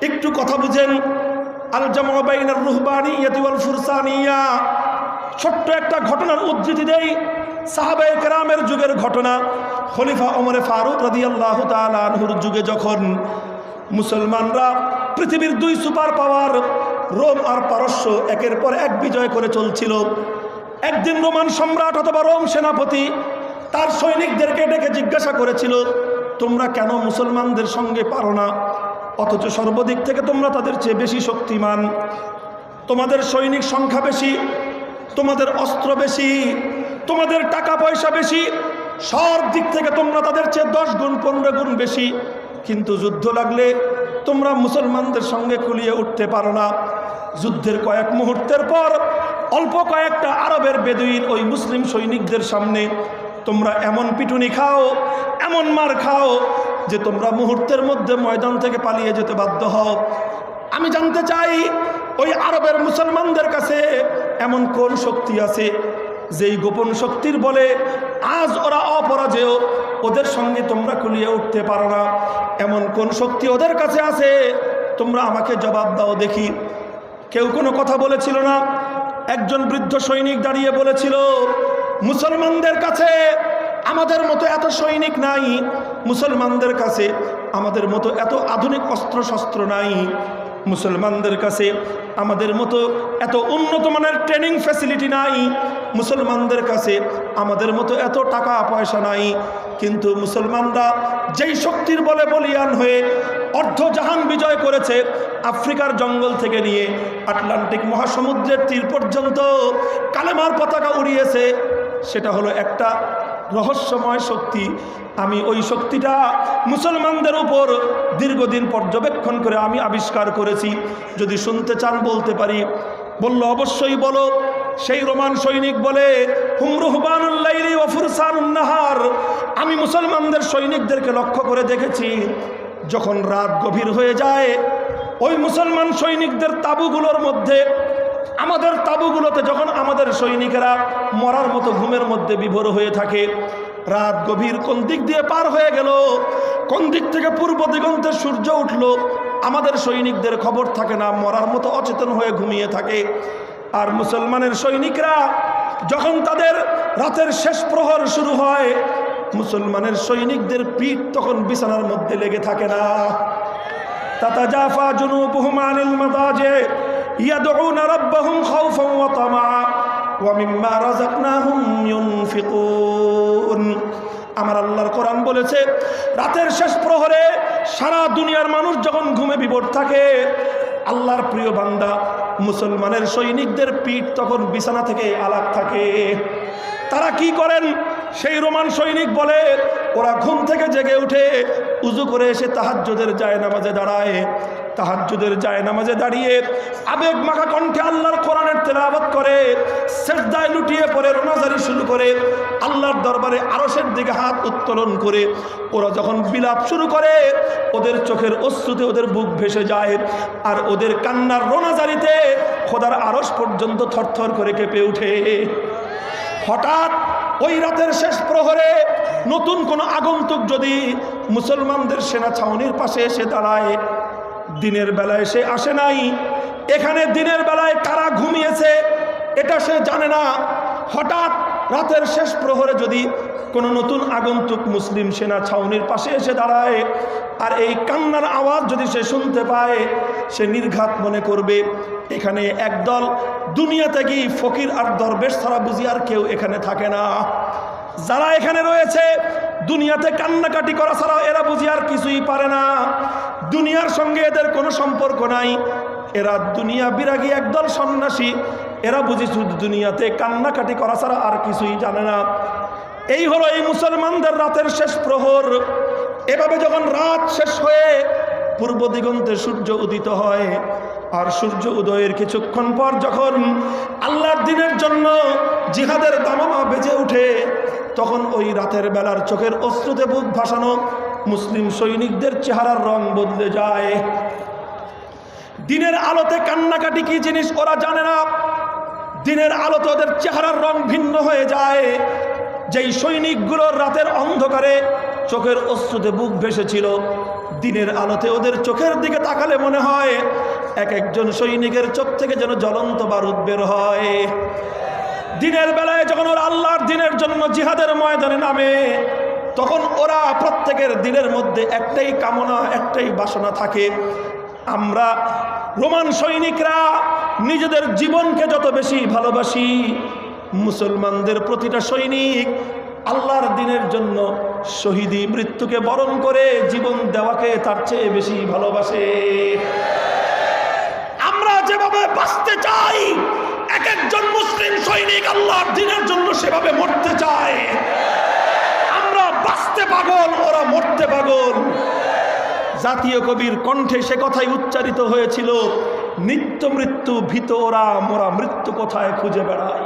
একটু কথা বুঝেন। আল জামাবাইনার রুহবানি ইয়াতিওয়াল ফুরসানিয়া। ছোট্ট একটা ঘটনার উদ্ধৃতি দেই। সাহাবায়ে কেরামের যুগের ঘটনা। খলিফা ওমরে ফারুক রাদিয়াল্লাহু তাআলা আনহুর যুগে যখন মুসলমানরা পৃথিবীর দুই সুপার পাওয়ার রোম আর পারস্য একের পর এক বিজয় করে চলছিল। একদিন রোমান সম্রাট অথবা রোম সেনাপতি তার সৈনিকদেরকে ডেকে জিজ্ঞাসা করেছিল, তোমরা কেন মুসলমানদের সঙ্গে পারো না? অথচ সর্বদিক থেকে তোমরা তাদের চেয়ে বেশি শক্তিমান। তোমাদের সৈনিক সংখ্যা বেশি, তোমাদের অস্ত্র বেশি, তোমাদের টাকা পয়সা বেশি, সব দিক থেকে তোমরা তাদের চেয়ে দশ গুণ, পনেরো গুণ বেশি। কিন্তু যুদ্ধ লাগলে তোমরা মুসলমানদের সঙ্গে কুলিয়ে উঠতে পারো না। যুদ্ধের কয়েক মুহূর্তের পর অল্প কয়েকটা আরবের বেদুইন ওই মুসলিম সৈনিকদের সামনে, তোমরা এমন পিটুনি খাও, এমন মার খাও যে তোমরা মুহূর্তের মধ্যে ময়দান থেকে পালিয়ে যেতে বাধ্য হও। আমি জানতে চাই, ওই আরবের মুসলমানদের কাছে এমন কোন শক্তি আছে, যেই গোপন শক্তির বলে আজ ওরা অপরাজেয়, ওদের সঙ্গে তোমরা কুলিয়ে উঠতে পারো না। এমন কোন শক্তি ওদের কাছে আছে? তোমরা আমাকে জবাব দাও দেখি। কেউ কোনো কথা বলেছিল না? একজন বৃদ্ধ সৈনিক দাঁড়িয়ে বলেছিল, মুসলমানদের কাছে আমাদের মতো এত সৈনিক নাই মুসলমানদের কাছে আমাদের মতো এত আধুনিক অস্ত্রশস্ত্র নাই। মুসলমানদের কাছে আমাদের মতো এত উন্নত মানের ট্রেনিং ফ্যাসিলিটি নাই। মুসলমানদের কাছে আমাদের মতো এত টাকা পয়সা নাই। কিন্তু মুসলমানরা যেই শক্তির বলে বলিয়ান হয়ে অর্ধ জাহান বিজয় করেছে আফ্রিকার জঙ্গল থেকে নিয়ে আটলান্টিক মহাসমুদ্রের তীর পর্যন্ত কালেমার পতাকা উড়িয়েছে, সেটা হলো একটা রহস্যময় শক্তি, আমি ওই শক্তিটা মুসলমানদের উপর দীর্ঘদিন পর্যবেক্ষণ করে আমি আবিষ্কার করেছি। যদি শুনতে চান, বলতে পারি। বলল অবশ্যই বলো। সেই রোমান সৈনিক বলে ওফুরসানুন্নাহার আমি মুসলমানদের সৈনিকদেরকে লক্ষ্য করে দেখেছি। যখন রাত গভীর হয়ে যায়, ওই মুসলমান সৈনিকদের তাবুগুলোর মধ্যে আমাদের তাবুগুলোতে যখন আমাদের সৈনিকেরা মরার মতো ঘুমের মধ্যে বিভোর হয়ে থাকে, রাত গভীর কোন দিক দিয়ে পার হয়ে গেল, কোন দিক থেকে পূর্ব দিগন্তে সূর্য উঠল, আমাদের সৈনিকদের খবর থাকে না, মরার মতো অচেতন হয়ে ঘুমিয়ে থাকে। আর মুসলমানের সৈনিকরা যখন তাদের রাতের শেষ প্রহর শুরু হয়, মুসলমানের সৈনিকদের পিঠ তখন বিছানার মধ্যে লেগে থাকে না। তাতাজাফা জুনুবুহুম আনিল মাদাজে ইয়াদউনা রাব্বাহুম খাউফান ওয়া তামআ ওয়া মিম্মা রাযাকনাহুম ইউনফিকুন। আমার আল্লাহর কোরআন বলেছে, রাতের শেষ প্রহরে সারা দুনিয়ার মানুষ যখন ঘুমে বিভোর থাকে, আল্লাহর প্রিয় বান্দা মুসলমানের সৈনিকদের পিঠ তখন বিছানা থেকে আলাপ থাকে। তারা কি করেন? সেই রোমান সৈনিক বলে, ওরা ঘুম থেকে জেগে উঠে উজু করে এসে তাহাজ্জুদের যায় নামাজে দাঁড়ায়। তাহাজ্জুদের যায় নামাজে দাঁড়িয়ে আবেগ মাখা কণ্ঠে আল্লাহর কোরআনের তেলাওয়াত করে, সেজদায় লুটিয়ে পড়ে, রোনাজারি শুরু করে, আল্লাহর দরবারে আরশের দিকে হাত উত্তোলন করে, ওরা যখন বিলাপ শুরু করে, ওদের চোখের অশ্রুতে ওদের বুক ভেসে যায় আর ওদের কান্নার রোনাজারিতে খোদার আরশ পর্যন্ত থরথর করে কেঁপে ওঠে। হঠাৎ ওই রাতের শেষ প্রহরে নতুন কোনো আগন্তুক যদি মুসলমানদের সেনা ছাউনির পাশে এসে দাঁড়ায় দিনের বেলায় সে আসে নাই। এখানে দিনের বেলায় কারা ঘুমিয়েছে। এটা সে জানে না। হঠাৎ রাতের শেষ প্রহরে যদি কোনো নতুন আগন্তুক মুসলিম সেনা ছাউনির পাশে এসে দাঁড়ায়, আর এই কান্নার আওয়াজ যদি সে শুনতে পায়, সে নির্ঘাত মনে করবে, এখানে একদল দুনিয়াতে কি ফকির আর দরবেশ ছাড়া বুঝি আর কেউ এখানে থাকে না। যারা এখানে রয়েছে, দুনিয়াতে কান্নাকাটি করা ছাড়া এরা বুঝি আর কিছুই পারে না। দুনিয়ার সঙ্গে এদের কোনো সম্পর্ক নাই। এরা দুনিয়া বিরাগী একদল সন্ন্যাসী। এরা বুঝি শুধু দুনিয়াতে কান্নাকাটি করা ছাড়া আর কিছুই জানে না। এই হলো এই মুসলমানদের রাতের শেষ প্রহর। এভাবে যখন রাত শেষ হয়ে পূর্ব দিগন্তে সূর্য উদিত হয়, আর সূর্য উদয়ের কিছুক্ষণ পর যখন আল্লাহর দিনের জন্য জিহাদের দামামা বেজে উঠে তখন ওই রাতের বেলার চোখের অশ্রুতে বুক ভাসানো মুসলিম সৈনিকদের চেহারার রং বদলে যায়। দিনের আলোতে কান্নাকাটি কি জিনিস ওরা জানে না। দিনের আলোতে ওদের চেহারার রং ভিন্ন হয়ে যায়। যেই সৈনিকগুলোর রাতের অন্ধকারে চোখের অশ্রুতে বুক ভেসেছিল, দিনের আলোতে ওদের চোখের দিকে তাকালে মনে হয় এক একজন সৈনিকের চোখ থেকে যেন জ্বলন্ত বারুদ বের হয়। দিনের বেলায় যখন ওরা আল্লাহর দিনের জন্য জিহাদের ময়দানে নামে তখন ওরা প্রত্যেকের দিনের মধ্যে একটাই কামনা, একটাই বাসনা থাকে, আমরা রোমান সৈনিকরা নিজেদের জীবনকে যত বেশি ভালোবাসি, মুসলমানদের প্রতিটা সৈনিক আল্লাহর দিনের জন্য শহীদি মৃত্যুকে বরণ করে জীবন দেওয়াকে তার চেয়ে বেশি ভালোবাসে। আমরা যেভাবে বাঁচতে চাই, এক একজন মুসলিম সৈনিক আল্লাহর দিনের জন্য সেভাবে মরতে চায়। বাঁচতে পাগল, ওরা মরতে পাগল। জাতীয় কবির কণ্ঠে সে কথাই উচ্চারিত হয়েছিল, নিত্য মৃত্যু ভীত ওরা মোরা মৃত্যু কোথায় খুঁজে বেড়ায়?